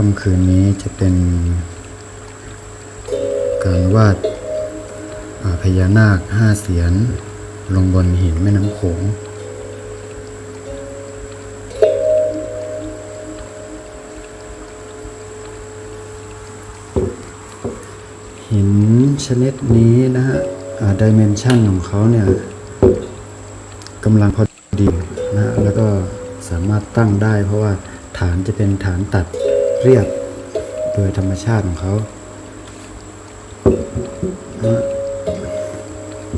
ค่ำคืนนี้จะเป็นการวาดาพญานาคห้าเสียน ลงบนหินแม่น้ำโขงหินชนิดนี้นะฮะดิเมนชันของเขาเนี่ยกำลังพอดีนะแล้วก็สามารถตั้งได้เพราะว่าฐานจะเป็นฐานตัด เรียบโดยธรรมชาติของเขานะฮะ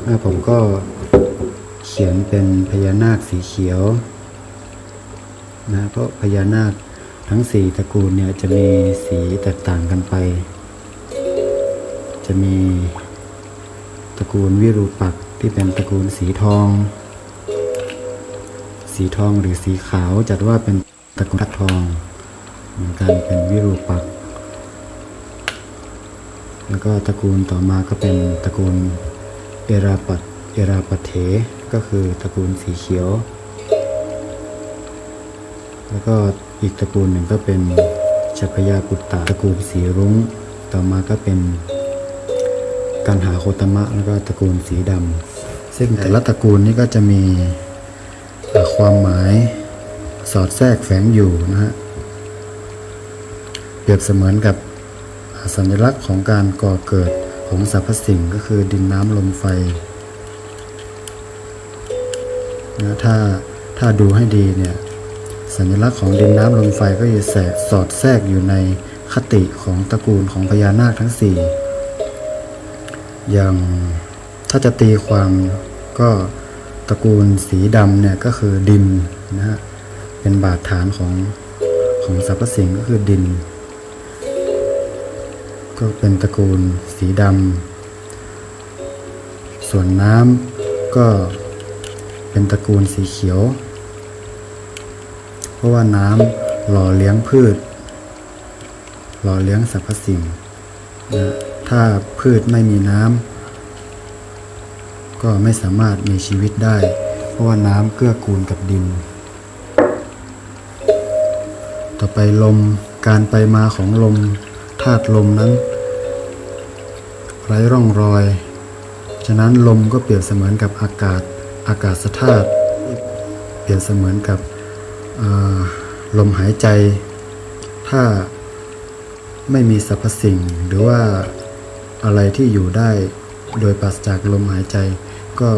อ่าผมก็เขียนเป็นพญานาคสีเขียวนะเพราะพญานาคทั้งสี่ตระกูลเนี่ยจะมีสีแตกต่างกันไป จะมีตระกูลวิรูปักษ์ที่เป็นตระกูลสีทอง สีทองหรือสีขาวจัดว่าเป็นตระกูลทักทอง เหมือนกันเป็นวิรูปักษ์แล้วก็ตระกูลต่อมาก็เป็นตระกูลเอราปัตเอราปัตเถก็คือตระกูลสีเขียว แล้วก็อีกตระกูลหนึ่งก็เป็นชัพยาปุตตะตระกูลสีรุ้ง ต่อมาก็เป็นการหาโคตมะแล้วก็ตระกูลสีดำซึ่งแต่ละตระกูลนี้ก็จะมีเอ่อความหมายสอดแทรกแฝงอยู่นะฮะเป รียบเสมือนกับสัญลักษณ์ของการก่อเกิดของสรรพสิ่งก็คือดินน้ำลมไฟนะถ้าถ้าดูให้ดีเนี่ยสัญลักษณ์ของดินน้ำลมไฟก็จะแสสอดแทรกอยู่ในคติของตระกูลของพญานาคทั้งสี่อย่างถ้าจะตีความก็ตระกูลสีดำเนี่ยก็คือดินนะฮะเป็นบาดฐานของของสรรพสิ่งก็คือดิน ก็เป็นตระกูลสีดำ ส่วนน้ำก็เป็นตระกูลสีเขียว เพราะว่าน้ำหล่อเลี้ยงพืช หล่อเลี้ยงสรรพสิ่งนะถ้าพืชไม่มีน้ำก็ไม่สามารถมีชีวิตได้ เพราะว่าน้ำเกื้อกูลกับดิน ต่อไปลมการไปมาของลมธาตุลมนั้น ไร้ร่องรอย ฉะนั้นลมก็เปรียบเสมือนกับอากาศอากาศธาตุเปรียบเสมือนกับลมหายใจ ถ้าไม่มีสรรพสิ่ง หรือว่าอะไรที่อยู่ได้โดยปราศจากลมหายใจ ก็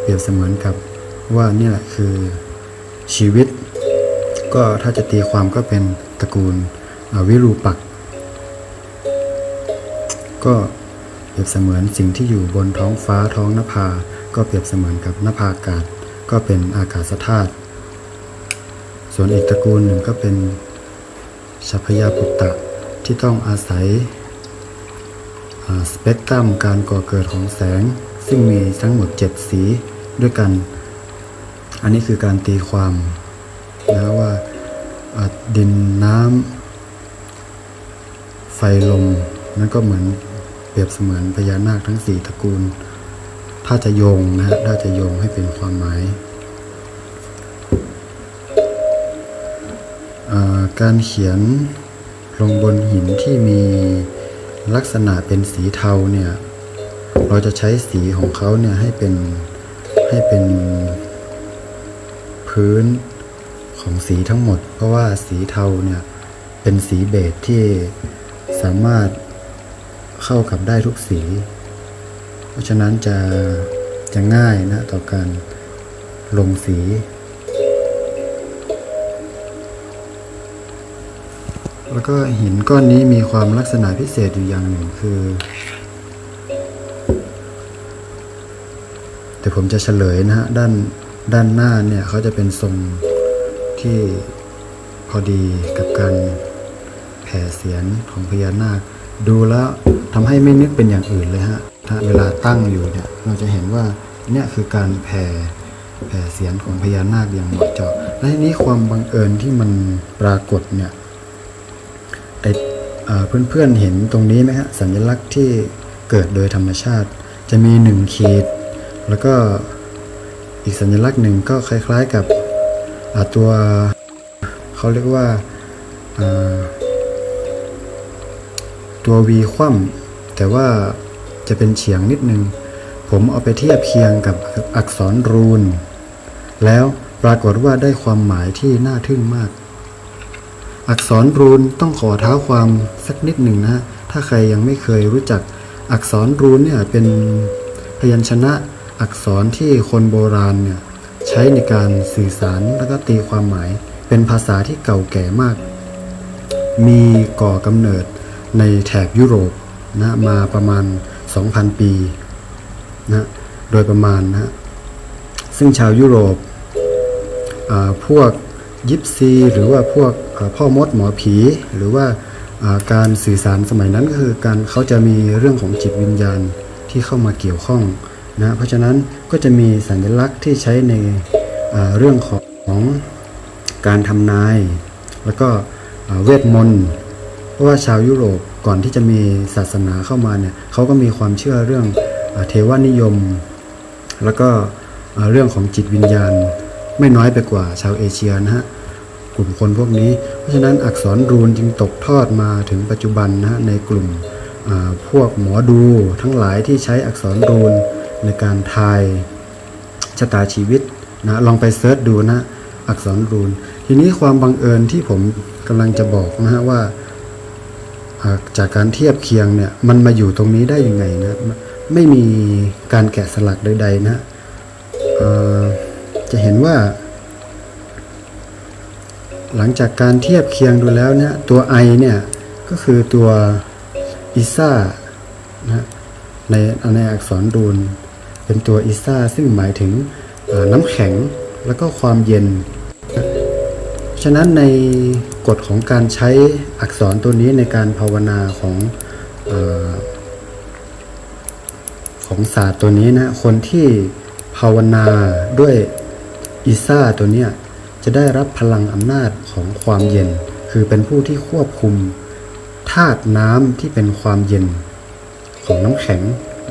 เปรียบเสมือนกับว่านี่แหละคือชีวิต ก็ถ้าจะตีความก็เป็นตระกูลอวิรูปักก็ เปรียบเสมือนสิ่งที่อยู่บนท้องฟ้าท้องนภา ก็เปรียบเสมือนกับนภาอากาศ ก็เป็นอากาศธาตุ ส่วนอีกตระกูลหนึ่งก็เป็นชัพยาปุตตะที่ต้องอาศัยสเปกตรัมการก่อเกิดของแสง ซึ่งมีทั้งหมด 7 สีด้วยกัน อันนี้คือการตีความนะว่าดินน้ำไฟลมนั่นก็เหมือน เปรียบเสมือนพญานาคทั้ง4ตระกูล ถ้าจะโยงนะฮะถ้าจะโยงให้เป็นความหมายาการเขียนลงบนหินที่มีลักษณะเป็นสีเทาเนี่ย เราจะใช้สีของเขาเนี่ยให้เป็นให้เป็นพื้นของสีทั้งหมด เพราะว่าสีเทาเนี่ยเป็นสีเบจที่สามารถ เข้ากับได้ทุกสี เพราะฉะนั้นจะจะง่ายนะต่อการลงสี แล้วก็หินก้อนนี้มีความลักษณะพิเศษอยู่อย่างหนึ่งคือแต่ผมจะเฉลยนะฮะด้านด้านหน้าเนี่ยเขาจะเป็นทรงที่พอดีกับการแผ่เสียงของพญานาค ดูแล้วทำให้ไม่นึกเป็นอย่างอื่นเลยฮะ ถ้าเวลาตั้งอยู่เนี่ย เราจะเห็นว่าเนี่ยคือการแผ่แผ่เสียงของพญานาคอย่างเหมาะเจาะ และทีนี้ความบังเอิญที่มันปรากฏเนี่ยไอเพื่อนๆเห็นตรงนี้ไหมฮะสัญลักษณ์ที่เกิดโดยธรรมชาติ จะมีหนึ่งขีด แล้วก็อีกสัญลักษณ์หนึ่งก็คล้าย ๆกับตัวเขาเรียกว่าอ่า ตัว V คว่ำแต่ว่าจะเป็นเฉียงนิดนึง ผมเอาไปเทียบเคียงกับอักษรรูน แล้วปรากฏว่าได้ความหมายที่น่าทึ่งมาก อักษรรูนต้องขอเท้าความสักนิดหนึ่งนะ ถ้าใครยังไม่เคยรู้จักอักษรรูนเนี่ยเป็นพยัญชนะอักษรที่คนโบราณเนี่ยใช้ในการสื่อสารแล้วก็ตีความหมาย เป็นภาษาที่เก่าแก่มาก มีก่อกำเนิด ในแถบยุโรปนะมาประมาณ 2,000 ปีนะโดยประมาณนะซึ่งชาวยุโรปอ่าพวกยิปซีหรือว่าพวกพ่อมดหมอผี หรือว่าการสื่อสารสมัยนั้นก็คือการเขาจะมีเรื่องของจิตวิญญาณที่เข้ามาเกี่ยวข้องนะเพราะฉะนั้นก็จะมีสัญลักษณ์ที่ใช้ในเรื่องของการทำนาย แล้วก็เวทมนต์ เพราะว่าชาวยุโรปก่อนที่จะมีศาสนาเข้ามาเนี่ยเขาก็มีความเชื่อเรื่องอเทวานิยม แล้วก็เรื่องของจิตวิญญาณ ไม่น้อยไปกว่าชาวเอเชียนะฮะกลุ่มคนพวกนี้ เพราะฉะนั้นอักษรรูนจึงตกทอดมาถึงปัจจุบันนะฮะในกลุ่มพวกหมอดูทั้งหลายที่ใช้อักษรรูนในการทายชะตาชีวิตนะลองไปเซิร์ชดูนะอักษรรูน ทีนี้ความบังเอิญที่ผมกำลังจะบอกนะฮะว่า จากการเทียบเคียงเนี่ยมันมาอยู่ตรงนี้ได้ยังไงนะไม่มีการแกะสลักใดๆนะจะเห็นว่า หลังจากการเทียบเคียงดูแล้วเนี่ยตัว I เนี่ยก็คือตัวอิซ่านะในในอักษรรูนเป็นตัวอิซ่าซึ่งหมายถึงน้ำแข็งแล้วก็ความเย็น ฉะนั้นใน กฎของการใช้อักษรตัวนี้ในการภาวนาของออของศาสตร์ตัวนี้นะคนที่ภาวนาด้วยอิซ่าตัวเนี้ยจะได้รับพลังอำนาจของความเย็น คือเป็นผู้ที่ควบคุมธาตุน้ำที่เป็นความเย็นของน้ำแข็ง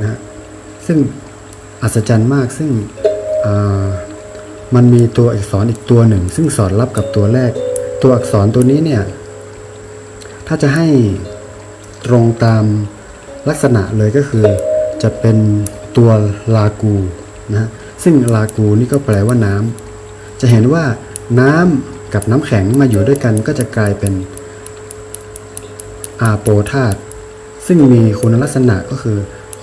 นะซึ่งอัศจรรย์มากซึ่งมันมีตัวอักษรอีกตัวหนึ่ง ซึ่งสอดรับกับตัวแรก ตัวอักษรตัวนี้เนี่ย ถ้าจะให้ตรงตามลักษณะเลยก็คือ จะเป็นตัวลากูนะซึ่งลากูนี่ก็แปลว่าน้ำจะเห็นว่าน้ำกับน้ำแข็งมาอยู่ด้วยกันก็จะกลายเป็นอาโปธาตุซึ่งมีคุณลักษณะก็คือ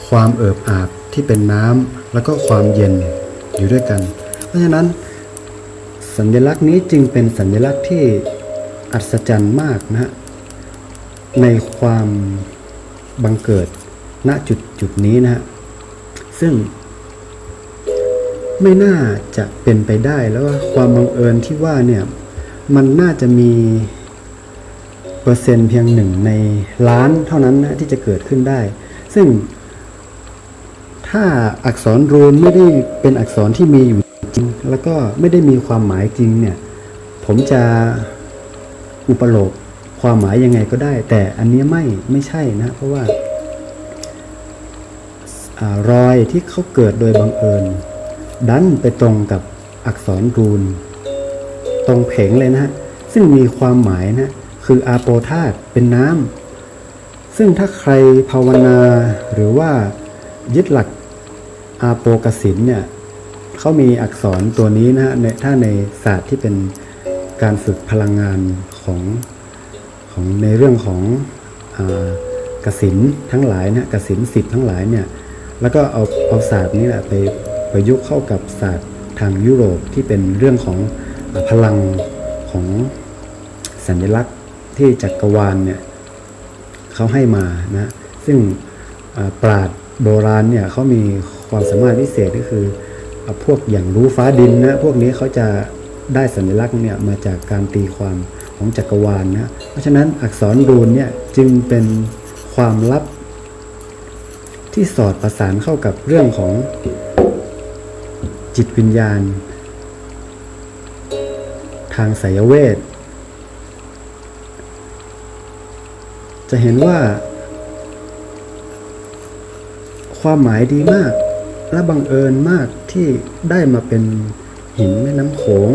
ความเอิบอาบที่เป็นน้ำแล้วก็ความเย็นอยู่ด้วยกัน เพราะฉะนั้น สัญลักษณ์นี้จึงเป็นสัญลักษณ์ที่อัศจรรย์มากนะฮะในความบังเกิดณจุดจุดนี้นะฮะซึ่งไม่น่าจะเป็นไปได้แล้วว่าความบังเอิญที่ว่าเนี่ยมันน่าจะมีเปอร์เซ็นต์เพียงหนึ่งในล้านเท่านั้นนะที่จะเกิดขึ้นได้ ซึ่งถ้าอักษรรูนไม่ได้เป็นอักษรที่มีอยู่ แล้วก็ไม่ได้มีความหมายจริงเนี่ย ผมจะอุปโลกความหมายยังไงก็ได้ แต่อันนี้ไม่ไม่ใช่นะ เพราะว่าอรอยที่เขาเกิดโดยบังเอิญ ดันไปตรงกับอักษรรูน ตรงเพงเลยนะฮะ ซึ่งมีความหมายนะ คืออาโปธาตเป็นน้ำ ซึ่งถ้าใครภาวนาหรือว่ายึดหลักอาโปกสินเนี่ย เขามีอักษรตัวนี้นะฮะในถ้าในศาสตร์ที่เป็นการฝึกพลังงานของของในเรื่องของอกสินทั้งหลายนะกสินสิบทั้งหลายเนี่ยแล้วก็เอาเอาศาสตร์นี้แหละไปประยุกต์เข้ากับศาสตร์ทางยุโรปที่เป็นเรื่องของอพลังของสัญลักษณ์ที่จักรวาลเนี่ยเขาให้มานะซึ่งปราดโบราณเนี่ยเขามีความสามารถพิเศษก็คือ พวกอย่างรู้ฟ้าดินนะพวกนี้เขาจะได้สัญลักษณ์เนี่ยมาจากการตีความของจักรวาลนะเพราะฉะนั้นอักษรรูนเนี่ยจึงเป็นความลับที่สอดประสานเข้ากับเรื่องของจิตวิญญาณ ทางไสยเวท จะเห็นว่า ความหมายดีมาก และบังเอิญมากที่ได้มาเป็นหินแม่น้ำโขง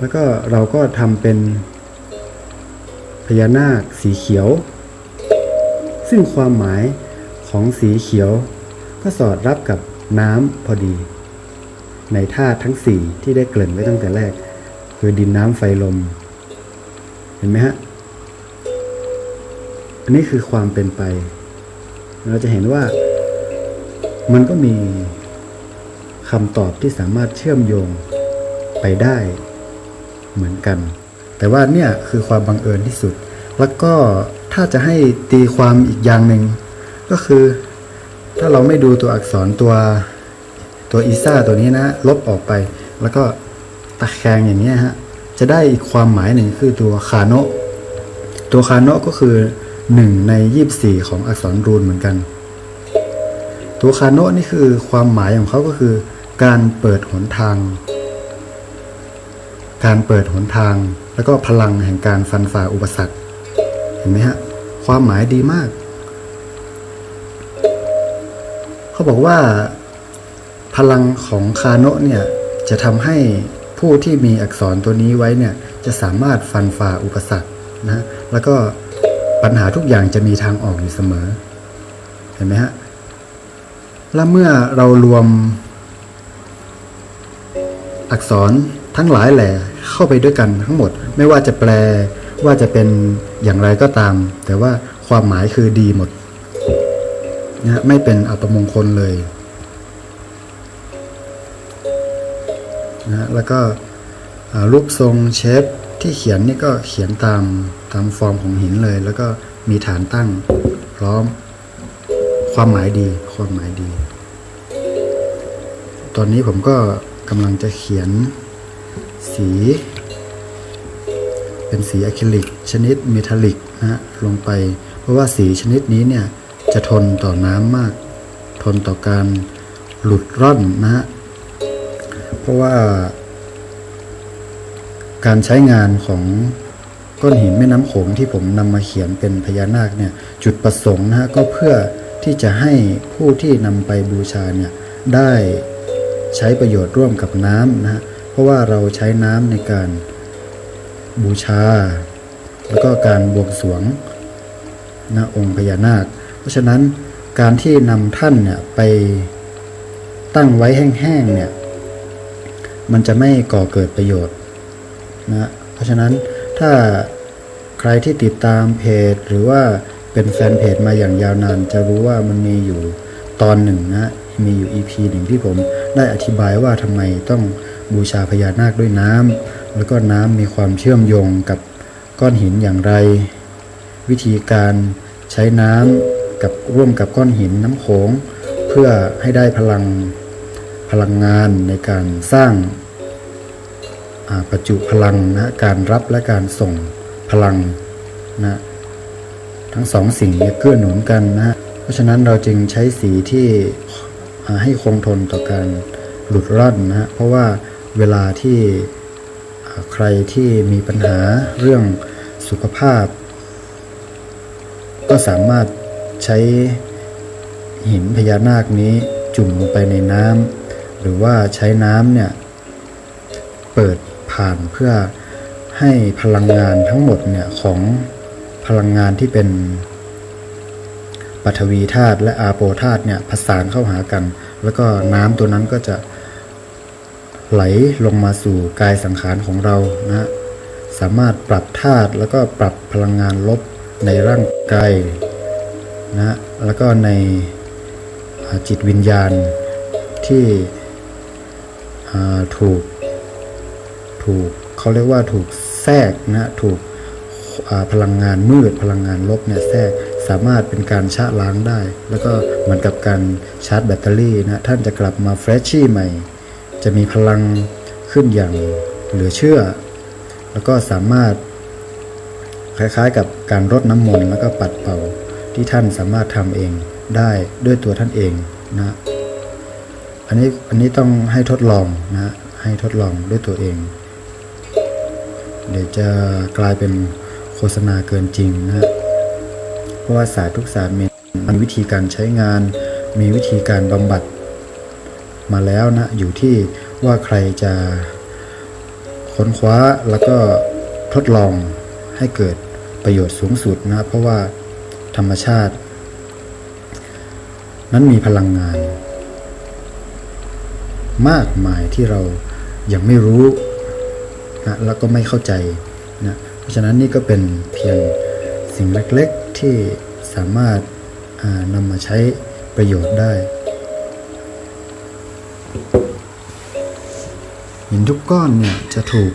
แล้วก็เราก็ทำเป็นพญานาคสีเขียว ซึ่งความหมายของสีเขียว ก็สอดรับกับน้ำพอดี ในธาตุทั้งสี่ที่ได้เกริ่นไว้ตั้งแต่แรก คือดินน้ำไฟลม เห็นไหมฮะ อันนี้คือความเป็นไป เราจะเห็นว่า มันก็มีคำตอบที่สามารถเชื่อมโยงไปได้เหมือนกัน แต่ว่าเนี่ยคือความบังเอิญที่สุด แล้วก็ถ้าจะให้ตีความอีกอย่างหนึ่งก็คือ ถ้าเราไม่ดูตัวอักษรตัวตัวอีซ่าตัวนี้นะ ลบออกไป แล้วก็ตะแคงอย่างนี้ฮะจะได้อีกความหมายหนึ่งคือตัวคาโนตัวคาโนก็คือหนึ่งในยี่สี่ของอักษรรูนเหมือนกัน ตัวคาโนะนี่คือความหมายของเขาก็คือ การเปิดหนทาง การเปิดหนทาง แล้วก็พลังแห่งการฟันฝ่าอุปสรรค เห็นไหมฮะ ความหมายดีมาก เขาบอกว่า พลังของคาโนะเนี่ยจะทำให้ผู้ที่มีอักษรตัวนี้ไว้เนี่ยจะสามารถฟันฝ่าอุปสรรคนะแล้วก็ปัญหาทุกอย่างจะมีทางออกอยู่เสมอ เห็นไหมฮะ และเมื่อเรารวม อักษรทั้งหลายแหล่เข้าไปด้วยกันทั้งหมด ไม่ว่าจะแปลว่าจะเป็นอย่างไรก็ตาม แต่ว่าความหมายคือดีหมดนะฮะไม่เป็นอัปมงคลเลยนะฮะแล้วก็รูปทรงเชฟที่เขียนนี่ก็เขียนตามตามฟอร์มของหินเลย แล้วก็มีฐานตั้งพร้อมความหมายดี ความหมายดี ตอนนี้ผมก็กำลังจะเขียนสี เป็นสีอะคริลิก ชนิดเมทัลลิกนะฮะลงไป เพราะว่าสีชนิดนี้เนี่ยจะทนต่อน้ำมาก ทนต่อการหลุดร่อนนะฮะเพราะว่าการใช้งานของก้อนหินแม่น้ำโขงที่ผมนำมาเขียนเป็นพญานาคเนี่ยจุดประสงค์นะฮะก็เพื่อที่จะให้ผู้ที่นำไปบูชาเนี่ยได้ ใช้ประโยชน์ร่วมกับน้ำนะฮะเพราะว่าเราใช้น้ำในการบูชา แล้วก็การบวงสรวงนะองค์พญานาค เพราะฉะนั้นการที่นำท่านเนี่ยไปตั้งไว้แห้งๆเนี่ยมันจะไม่ก่อเกิดประโยชน์นะเพราะฉะนั้นถ้าใครที่ติดตามเพจ หรือว่าเป็นแฟนเพจมาอย่างยาวนาน จะรู้ว่ามันมีอยู่ตอนหนึ่งนะ มีอยู่ EP หนึ่งที่ผมได้อธิบายว่าทำไมต้องบูชาพญานาคด้วยน้ำแล้วก็น้ำมีความเชื่อมโยงกับก้อนหินอย่างไร วิธีการใช้น้ำกับร่วมกับก้อนหินน้ำโขง เพื่อให้ได้พลังพลังงานในการสร้างาประจุพลังนะการรับและการส่งพลังนะทั้งสองสิ่งเนี่ยเกื้อหนุนกันนะ เพราะฉะนั้นเราจึงใช้สีที่ ให้คงทนต่อการหลุดร่อนนะฮะเพราะว่าเวลาที่ใครที่มีปัญหาเรื่องสุขภาพ ก็สามารถใช้หินพญานาคนี้จุ่มลงไปในน้ำหรือว่าใช้น้ำเนี่ยเปิดผ่านเพื่อให้พลังงานทั้งหมดเนี่ยของพลังงานที่เป็น ปฐวีธาตุและอาโปธาตุเนี่ยผสานเข้าหากัน แล้วก็น้ำตัวนั้นก็จะไหลลงมาสู่กายสังขารของเรานะสามารถปรับธาตุแล้วก็ปรับพลังงานลบในร่างกายนะฮะแล้วก็ในจิตวิญญาณที่ถูกถูกเขาเรียกว่าถูกแทรกนะถูกพลังงานมืดพลังงานลบเนี่ยแทรก สามารถเป็นการชะล้างได้ แล้วก็เหมือนกับการชาร์จแบตเตอรี่นะท่านจะกลับมาเฟรชชี่ใหม่ จะมีพลังขึ้นอย่างเหลือเชื่อ แล้วก็สามารถคล้ายๆ กับการรดน้ำมนต์แล้วก็ปัดเป่าที่ท่านสามารถทำเองได้ด้วยตัวท่านเองนะอันนี้อันนี้ต้องให้ทดลองนะให้ทดลองด้วยตัวเอง เดี๋ยวจะกลายเป็นโฆษณาเกินจริงนะฮะ เพราะว่าศาสตร์ทุกศาสตร์มีมีวิธีการใช้งาน มีวิธีการบำบัด มาแล้วนะ อยู่ที่ว่าใครจะค้นคว้าแล้วก็ทดลองให้เกิดประโยชน์สูงสุดนะ เพราะว่าธรรมชาติ นั้นมีพลังงาน มากมายที่เรายังไม่รู้นะแล้วก็ไม่เข้าใจนะเพราะฉะนั้นนี่ก็เป็นเพียงสิ่งเล็กๆ ที่สามารถนำมาใช้ประโยชน์ได้หินทุกก้อนเนี่ยจะถูก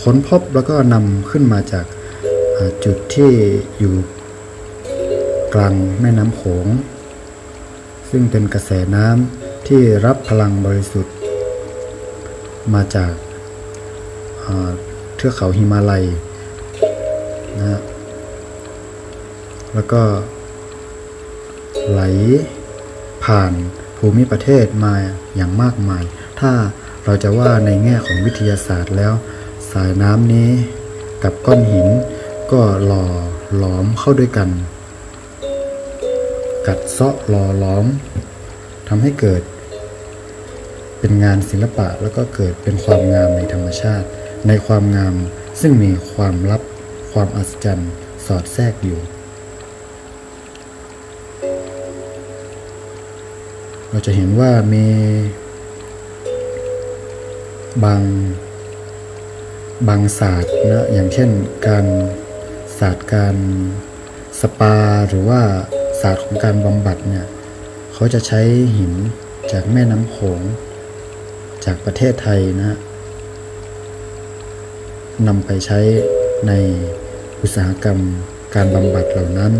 ค้นพบแล้วก็นำขึ้นมาจากจุดที่อยู่กลางแม่น้ำโขง ซึ่งเป็นกระแสน้ำที่รับพลังบริสุทธิ์ มาจากเทือกเขาหิมาลัยนะ แล้วก็ ไหลผ่านภูมิประเทศมาอย่างมากมาย ถ้าเราจะว่าในแง่ของวิทยาศาสตร์แล้ว สายน้ำนี้กับก้อนหินก็หล่อหลอมเข้าด้วยกัน กัดเซาะหล่อหลอมทำให้เกิด เป็นงานศิลปะแล้วก็เกิดเป็นความงามในธรรมชาติ ในความงามซึ่งมีความลับความอัศจรรย์สอดแทรกอยู่ เราจะเห็นว่ามีบางบางศาสตร์นะอย่างเช่นการศาสตร์การสปาหรือว่าศาสตร์ของการบำบัดเนี่ยเขาจะใช้หินจากแม่น้ำโขงจากประเทศไทยนะฮะนำไปใช้ในอุตสาหกรรมการบำบัดเหล่านั้น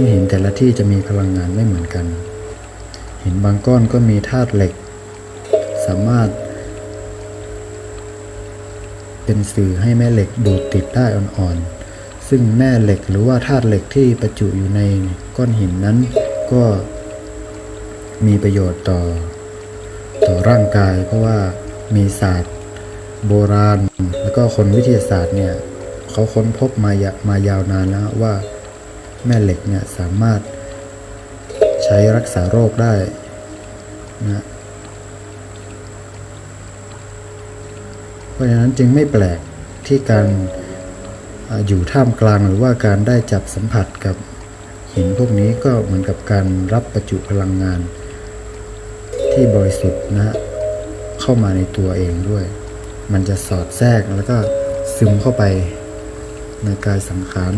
ซึ่งหินแต่ละที่จะมีพลังงานไม่เหมือนกัน หินบางก้อนก็มีธาตุเหล็ก สามารถ เป็นสื่อให้แม่เหล็กดูดติดได้อ่อนๆ ซึ่งแม่เหล็กหรือว่าธาตุเหล็กที่ประจุอยู่ในก้อนหินนั้น ก็มีประโยชน์ต่อ ต่อร่างกาย เพราะว่ามีศาสตร์โบราณ แล้วก็คนวิทยาศาสตร์เนี่ยเขาค้นพบมายามายาวนานแล้วว่า แม่เหล็กเนี่ยสามารถใช้รักษาโรคได้นะเพราะฉะนั้นจึงไม่แปลกที่การอยู่ท่ามกลางหรือว่าการได้จับสัมผัสกับหินพวกนี้ก็เหมือนกับการรับประจุพลังงาน ที่บริสุทธิ์นะฮะเข้ามาในตัวเองด้วย มันจะสอดแทรกแล้วก็ซึมเข้าไปในกายสังขาร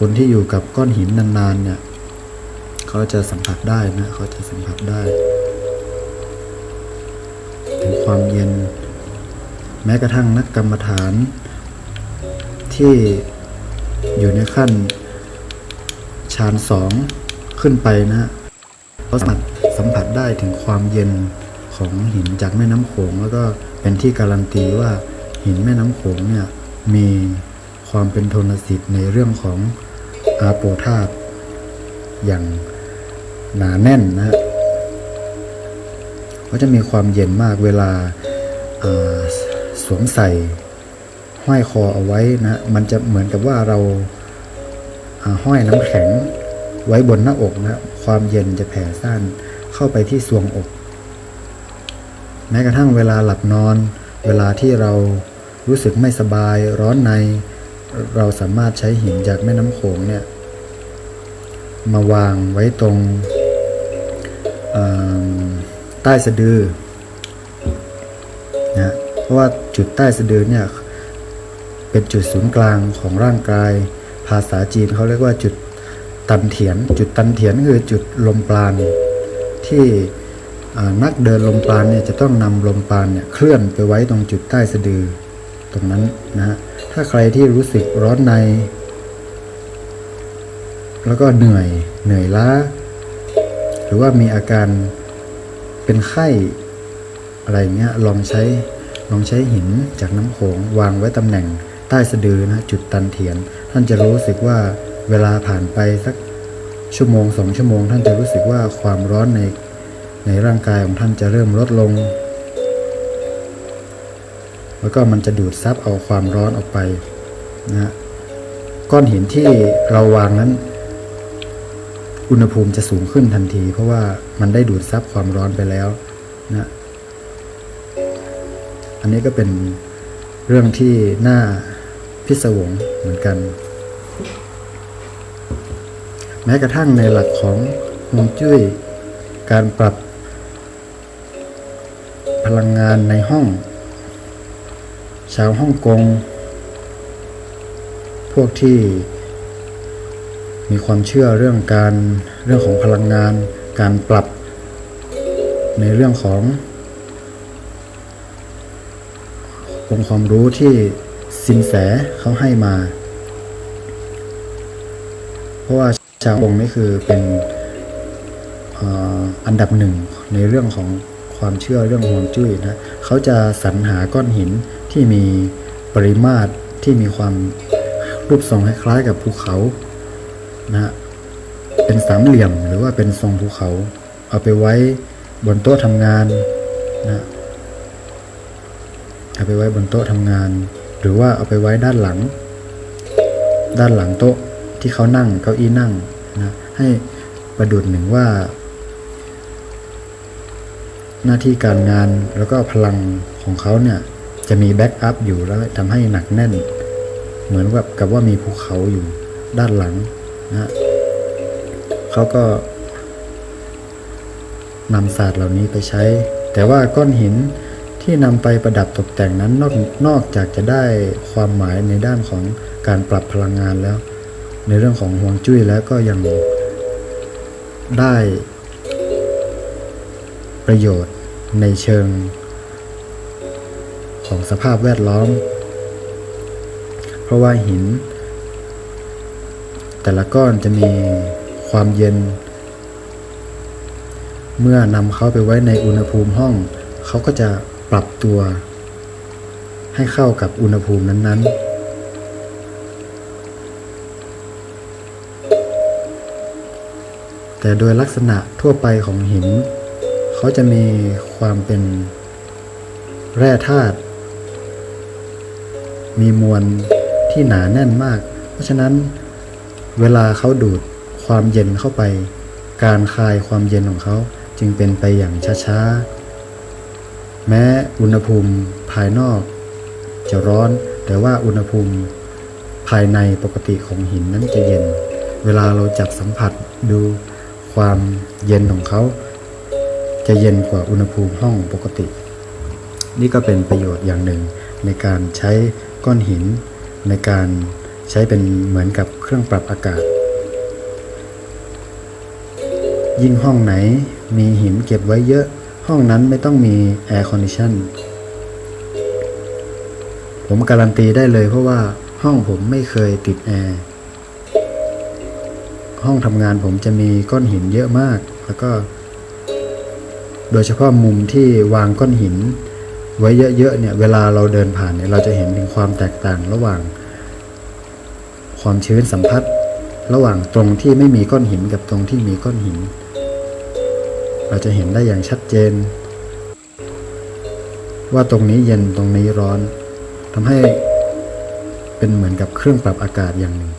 คนที่อยู่กับก้อนหินนานๆเนี่ยเขาจะสัมผัสได้นะเขาจะสัมผัสได้ถึงความเย็น แม้กระทั่งนักกรรมฐาน ที่อยู่ในขั้นฌานสองขึ้นไปนะเขาสามารถสัมผัสได้ถึงความเย็นของหินจากแม่น้ำโขงแล้วก็เป็นที่การันตีว่าหินแม่น้ำโขงเนี่ยมีความเป็นโทนสิทธิ์ในเรื่องของ อาโปธาตุอย่างหนาแน่นนะฮะก็จะมีความเย็นมากเวลาาสวมใส่ห้อยคอเอาไว้นะมันจะเหมือนกับว่าเราาห้อยน้ำแข็งไว้บนหน้าอกนะความเย็นจะแผ่ซ่านเข้าไปที่ทรวงอก แม้กระทั่งเวลาหลับนอน เวลาที่เรารู้สึกไม่สบายร้อนใน เราสามารถใช้หินจากแม่น้ำโขงเนี่ย มาวางไว้ตรงใต้สะดือนะเพราะว่าจุดใต้สะดือเนี่ยเป็นจุดศูนย์กลางของร่างกาย ภาษาจีนเขาเรียกว่าจุดตันเถียน จุดตันเถียนคือจุดลมปราณที่นักเดินลมปราณเนี่ยจะต้องนำลมปราณเนี่ยเคลื่อนไปไว้ตรงจุดใต้สะดือตรงนั้นนะฮะ ถ้าใครที่รู้สึกร้อนใน แล้วก็เหนื่อยเหนื่อยล้า หรือว่ามีอาการเป็นไข้อะไรเงี้ยลองใช้ลองใช้หินจากน้ำโขงวางไว้ตำแหน่งใต้สะดือนะจุดตันเถียน ท่านจะรู้สึกว่าเวลาผ่านไปสักชั่วโมงสองชั่วโมง ท่านจะรู้สึกว่าความร้อนในในร่างกายของท่านจะเริ่มลดลง แล้วก็มันจะดูดซับเอาความร้อนออกไปนะก้อนหินที่เราวางนั้น อุณหภูมิจะสูงขึ้นทันที เพราะว่ามันได้ดูดซับความร้อนไปแล้วนะอันนี้ก็เป็นเรื่องที่น่าพิศวงเหมือนกัน แม้กระทั่งในหลักของฮวงจุ้ยการปรับพลังงานในห้อง ชาวฮ่องกง พวกที่มีความเชื่อเรื่องการเรื่องของพลังงาน การปรับ ในเรื่องขององค์ความรู้ที่สินแสเขาให้มา เพราะว่าชาวองค์นี่คือเป็นอ่ออันดับหนึ่งในเรื่องของความเชื่อเรื่องฮวงจุ้ยนะเขาจะสรรหาก้อนหิน ที่มีปริมาตรที่มีความรูปทรงคล้ายๆกับภูเขานะฮะเป็นสามเหลี่ยมหรือว่าเป็นทรงภูเขา เอาไปไว้บนโต๊ะทำงานนะเอาไปไว้บนโต๊ะทำงาน หรือว่าเอาไปไว้ด้านหลัง ด้านหลังโต๊ะที่เขานั่งเก้าอี้นั่งนะให้ประดุดหนึ่งว่า หน้าที่การงานแล้วก็พลังของเขาเนี่ย จะมีแบ็กอัพอยู่แล้วทำให้หนักแน่น เหมือนกับกับว่ามีภูเขาอยู่ด้านหลังนะเขาก็นำศาสตร์เหล่านี้ไปใช้ แต่ว่าก้อนหินที่นำไปประดับตกแต่งนั้นนอกนอกจากจะได้ความหมายในด้านของการปรับพลังงานแล้ว ในเรื่องของฮวงจุ้ยแล้วก็ยังได้ประโยชน์ในเชิง ของสภาพแวดล้อม เพราะว่าหิน แต่ละก้อนจะมีความเย็น เมื่อนำเขาไปไว้ในอุณหภูมิห้อง เขาก็จะปรับตัว ให้เข้ากับอุณหภูมินั้น ๆแต่โดยลักษณะทั่วไปของหิน เขาจะมีความเป็นแร่ธาตุ มีมวลที่หนาแน่นมาก เพราะฉะนั้นเวลาเขาดูดความเย็นเข้าไป การคายความเย็นของเขาจึงเป็นไปอย่างช้าๆ แม้อุณหภูมิภายนอก จะร้อน แต่ว่าอุณหภูมิภายในปกติของหินนั้นจะเย็น เวลาเราจับสัมผัสดูความเย็นของเขา จะเย็นกว่าอุณหภูมิห้องปกติ นี่ก็เป็นประโยชน์อย่างหนึ่งในการใช้ ก้อนหิน ในการใช้เป็นเหมือนกับเครื่องปรับอากาศ ยิ่งห้องไหนมีหินเก็บไว้เยอะ ห้องนั้นไม่ต้องมีแอร์คอนดิชันผมการันตีได้เลยเพราะว่าห้องผมไม่เคยติดแอร์ห้องทำงานผมจะมีก้อนหินเยอะมาก แล้วก็ โดยเฉพาะมุมที่วางก้อนหิน ไว้เยอะๆเนี่ย เวลาเราเดินผ่านเนี่ยเราจะเห็นถึงความแตกต่างระหว่าง ความชื้นสัมผัส ระหว่างตรงที่ไม่มีก้อนหินกับตรงที่มีก้อนหิน เราจะเห็นได้อย่างชัดเจน ว่าตรงนี้เย็นตรงนี้ร้อนทำให้เป็นเหมือนกับเครื่องปรับอากาศอย่างหนึ่ง